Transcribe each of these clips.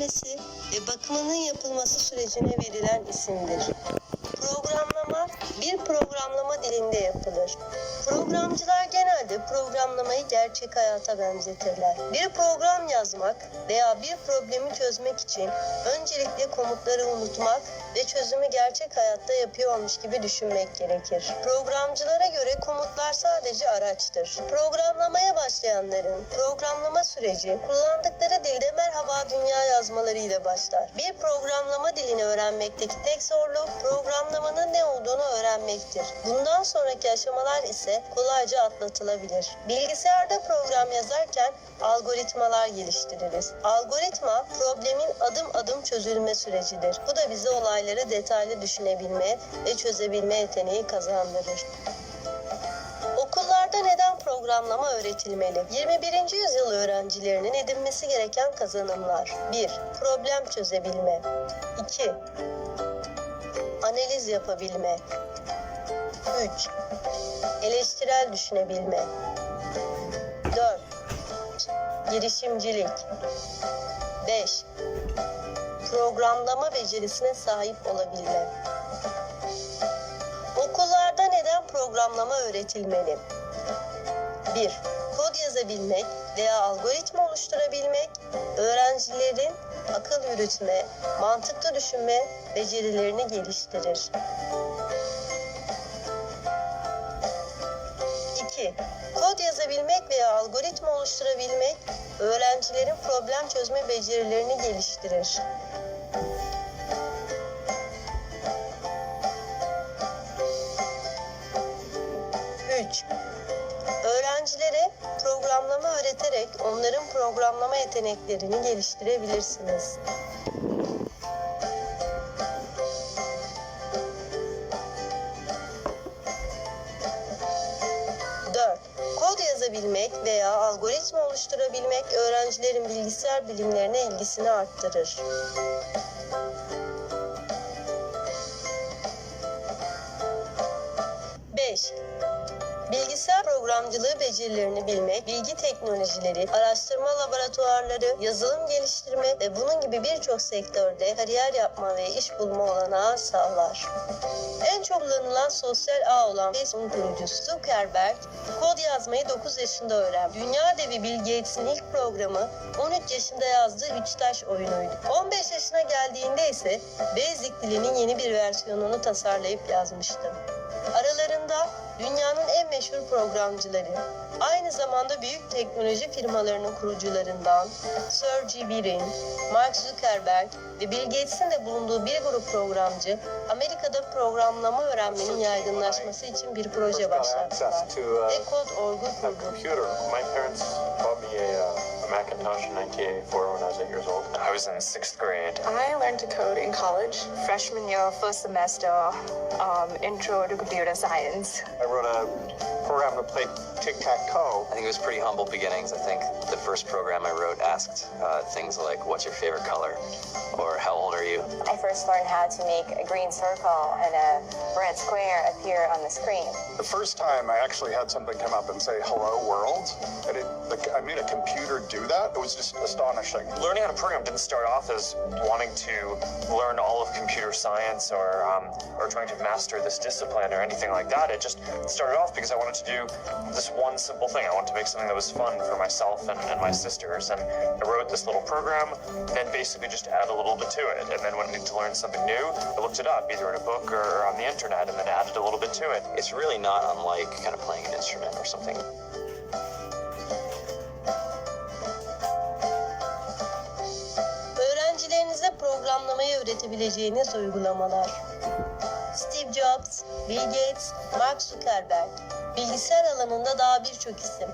öğrenilmesi ve bakımının yapılması sürecine verilen isimdir. Programlama bir programlama dilinde yapılır. Programcılar genelde programlamayı gerçek hayata benzetirler. Bir program yazmak veya bir problemi çözmek için öncelikle komutları unutmak ve çözümü gerçek hayatta yapıyormuş gibi düşünmek gerekir. Programcılara göre komutlar sadece araçtır. Programlamaya başlayanların programlama süreci kullandıkları dilde merhaba dünya yazmalarıyla başlar. Bir programlama dilini öğrenmekteki tek zorluk programlamanın ne olduğunu öğrenmektir. Bundan sonraki aşamalar ise kolayca atlatılabilir. Bilgisayarda program yazarken algoritmalar geliştiririz. Algoritma problemin adım adım çözülme sürecidir. Bu da bize olayları detaylı düşünebilme ve çözebilme yeteneği kazandırır. Okullarda neden programlama öğretilmeli? 21. yüzyıl öğrencilerinin edinmesi gereken kazanımlar. 1. Problem çözebilme. 2. Analiz yapabilme. 3. Eleştirel düşünebilme. 4. Girişimcilik. 5. Programlama becerisine sahip olabilme. Okullarda neden programlama öğretilmeli? 1. Kod yazabilmek veya algoritma oluşturabilmek, öğrencilerin akıl yürütme, mantıklı düşünme becerilerini geliştirir. 2. Kod yazabilmek veya algoritma oluşturabilmek, öğrencilerin problem çözme becerilerini geliştirir. 3. Öğrencilere programlama öğreterek onların programlama yeteneklerini geliştirebilirsiniz. Yazabilmek veya algoritma oluşturabilmek öğrencilerin bilgisayar bilimlerine ilgisini arttırır. 5. Bilgisayar programcılığı becerilerini bilmek, bilgi teknolojileri, araştırma laboratuvarları, yazılım geliştirme ve bunun gibi birçok sektörde kariyer yapma ve iş bulma olanağı sağlar. En çok kullanılan sosyal ağ olan Facebook kurucusu Zuckerberg, kod yazmayı 9 yaşında öğrendi. Dünya devi Bill Gates'in ilk programı 13 yaşında yazdığı Üç Taş oyunuydu. 15 yaşına geldiğinde ise Basic dilinin yeni bir versiyonunu tasarlayıp yazmıştı. Aralarında dünyanın en meşhur programcıları, aynı zamanda büyük teknoloji firmalarının kurucularından Sergey Brin, Mark Zuckerberg ve Bill Gates'in de bulunduğu bir grup programcı, Amerika'da programlama öğrenmenin yaygınlaşması için bir proje başlattılar ve Code.org'u kurdu. uh, Macintosh in 1984 when I was eight years old. I was in sixth grade. I learned to code in college. freshman year, first semester, um, intro to computer science. I wrote a program to play tic-tac-toe. I think it was pretty humble beginnings. I think the first program I wrote asked uh, things like, "What's your favorite color?" or "How old are you?" I first learned how to make a green circle and a red square appear on the screen. The first time I actually had something come up and say "Hello World," and it, the, I made a computer do that. It was just astonishing. learning how to program didn't start off as wanting to learn all of computer science or um, or trying to master this discipline or anything like that. It just started off because I wanted to do this one simple thing. I wanted to make something that was fun for myself and, and my sisters. And I wrote this little program, then basically just add a little bit to it. And then when I needed to learn something new, I looked it up either in a book or on the internet, and then added a little bit to it. It's really not unlike kind of playing an instrument or something. Öğrencilerinize programlamayı öğretebileceğiniz uygulamalar. Steve Jobs, Bill Gates, Mark Zuckerberg. Bilgisayar alanında daha birçok isim.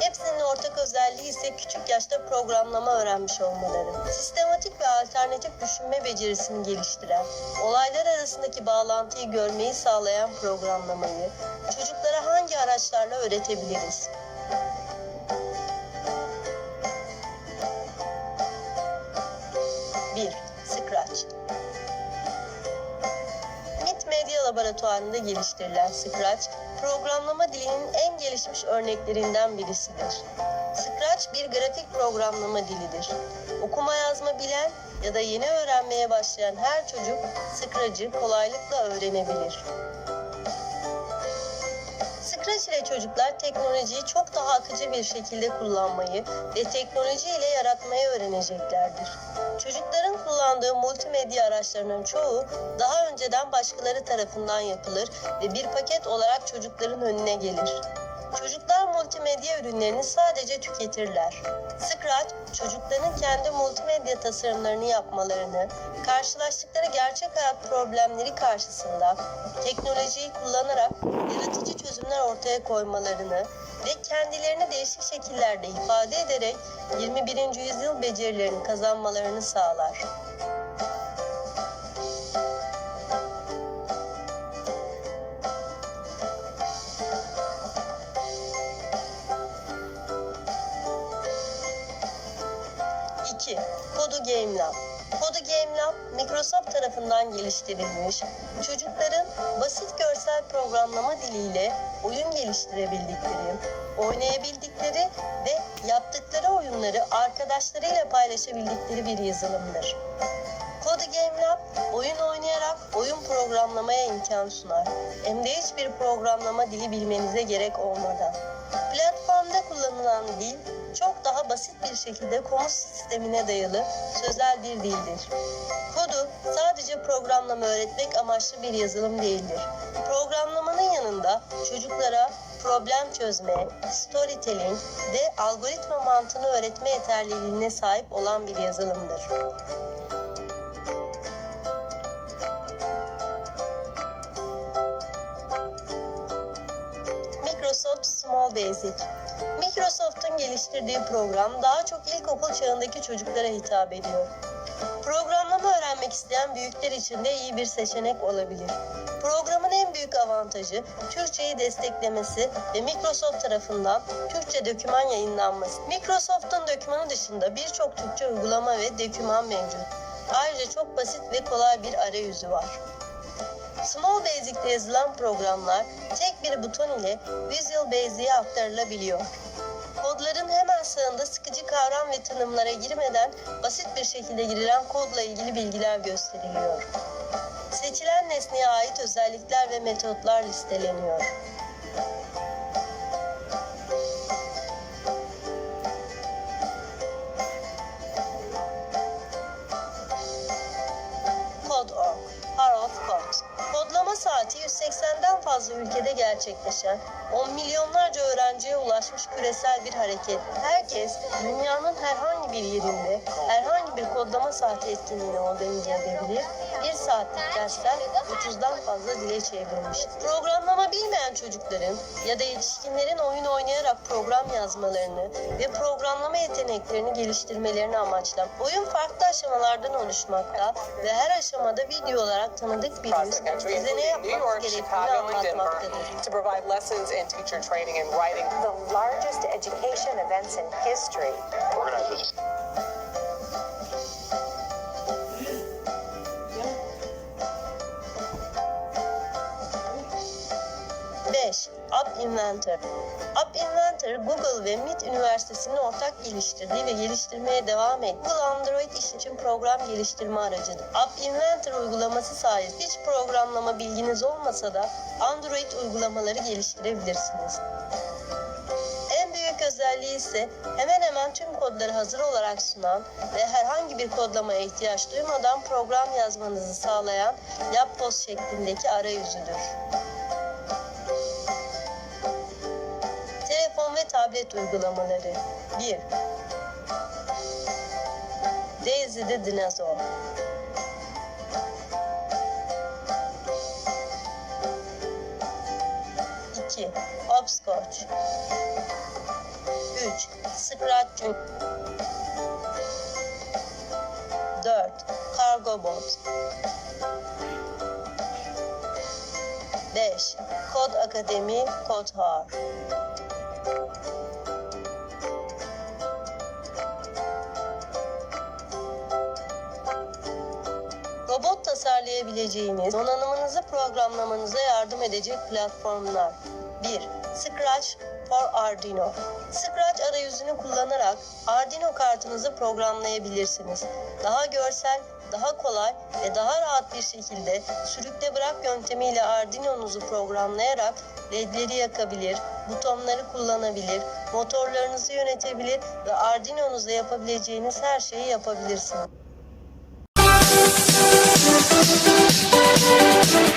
Hepsinin ortak özelliği ise küçük yaşta programlama öğrenmiş olmaları. Sistematik ve alternatif düşünme becerisini geliştiren, olaylar arasındaki bağlantıyı görmeyi sağlayan programlamayı çocuklara hangi araçlarla öğretebiliriz? 1. Scratch MIT Medya Laboratuvarı'nda geliştirilen Scratch, programlama dilinin en gelişmiş örneklerinden birisidir. Scratch bir grafik programlama dilidir. Okuma yazma bilen ya da yeni öğrenmeye başlayan her çocuk Scratch'ı kolaylıkla öğrenebilir. Scratch ile çocuklar teknolojiyi çok daha akıcı bir şekilde kullanmayı ve teknoloji ile yaratmayı öğreneceklerdir. Çocukların kullandığı multimedya araçlarının çoğu daha önceden başkaları tarafından yapılır ve bir paket olarak çocukların önüne gelir. Çocuklar multimedya ürünlerini sadece tüketirler. Scratch, çocukların kendi multimedya tasarımlarını yapmalarını, karşılaştıkları gerçek hayat problemleri karşısında teknolojiyi kullanarak yaratıcı çözümler ortaya koymalarını ve kendilerini değişik şekillerde ifade ederek 21. yüzyıl becerilerini kazanmalarını sağlar. Kodu Game Lab. Kodu Game Lab, Microsoft tarafından geliştirilmiş, çocukların görsel programlama diliyle oyun geliştirebildikleri, oynayabildikleri ve yaptıkları oyunları arkadaşlarıyla paylaşabildikleri bir yazılımdır. Kodu Game Lab, oyun oynayarak oyun programlamaya imkan sunar. Hem de hiçbir programlama dili bilmenize gerek olmadan. Platformda kullanılan dil çok daha basit bir şekilde komut sistemine dayalı sözel bir dildir. Kodu sadece programlama öğretmek amaçlı bir yazılım değildir. Programlamanın yanında çocuklara problem çözme, storytelling ve algoritma mantığını öğretme yeterliliğine sahip olan bir yazılımdır. Microsoft Small Basic. Microsoft'un geliştirdiği program daha çok ilkokul çağındaki çocuklara hitap ediyor. Programlama öğrenmek isteyen büyükler için de iyi bir seçenek olabilir. Programın en büyük avantajı Türkçeyi desteklemesi ve Microsoft tarafından Türkçe döküman yayınlanması. Microsoft'un dökümanı dışında birçok Türkçe uygulama ve döküman mevcut. Ayrıca çok basit ve kolay bir arayüzü var. Small Basic'te yazılan programlar tek bir buton ile Visual Basic'e aktarılabiliyor. Kodların hemen sağında sıkıcı kavram ve tanımlara girmeden basit bir şekilde girilen kodla ilgili bilgiler gösteriliyor. Seçilen nesneye ait özellikler ve metotlar listeleniyor. Ülkede gerçekleşen, on milyonlarca öğrenciye ulaşmış küresel bir hareket. Herkes dünyanın herhangi bir yerinde herhangi bir kodlama saati etkinliğine organize edebilir. Saatlik dersler 30'dan fazla dile çevrilmiş. Programlama bilmeyen çocukların ya da yetişkinlerin oyun oynayarak program yazmalarını ve programlama yeteneklerini geliştirmelerini amaçlar. Oyun farklı aşamalardan oluşmakta ve her aşamada video olarak tanıdık bir yüz size ne yapmak gerektiğini anlatmaktadır. to provide lessons in teacher training and writing. The largest education events in history. Organizers. App Inventor. App Inventor, Google ve MIT Üniversitesi'nin ortak geliştirdiği ve geliştirmeye devam ettiği Google Android iş için program geliştirme aracıdır. App Inventor uygulaması sayesinde hiç programlama bilginiz olmasa da Android uygulamaları geliştirebilirsiniz. En büyük özelliği ise hemen hemen tüm kodları hazır olarak sunan ve herhangi bir kodlamaya ihtiyaç duymadan program yazmanızı sağlayan Yapboz şeklindeki arayüzüdür. Tablet uygulamaları 1. Daisy the Dinosaur 2. Hopscotch 3. Scratch 4. Cargo Bot 5. Kod Akademi Kod Har tasarlayabileceğiniz, donanımınızı programlamanıza yardım edecek platformlar. 1. Scratch for Arduino. Scratch arayüzünü kullanarak Arduino kartınızı programlayabilirsiniz. Daha görsel, daha kolay ve daha rahat bir şekilde sürükle bırak yöntemiyle Arduino'nuzu programlayarak ledleri yakabilir, butonları kullanabilir, motorlarınızı yönetebilir ve Arduino'nuzla yapabileceğiniz her şeyi yapabilirsiniz. Música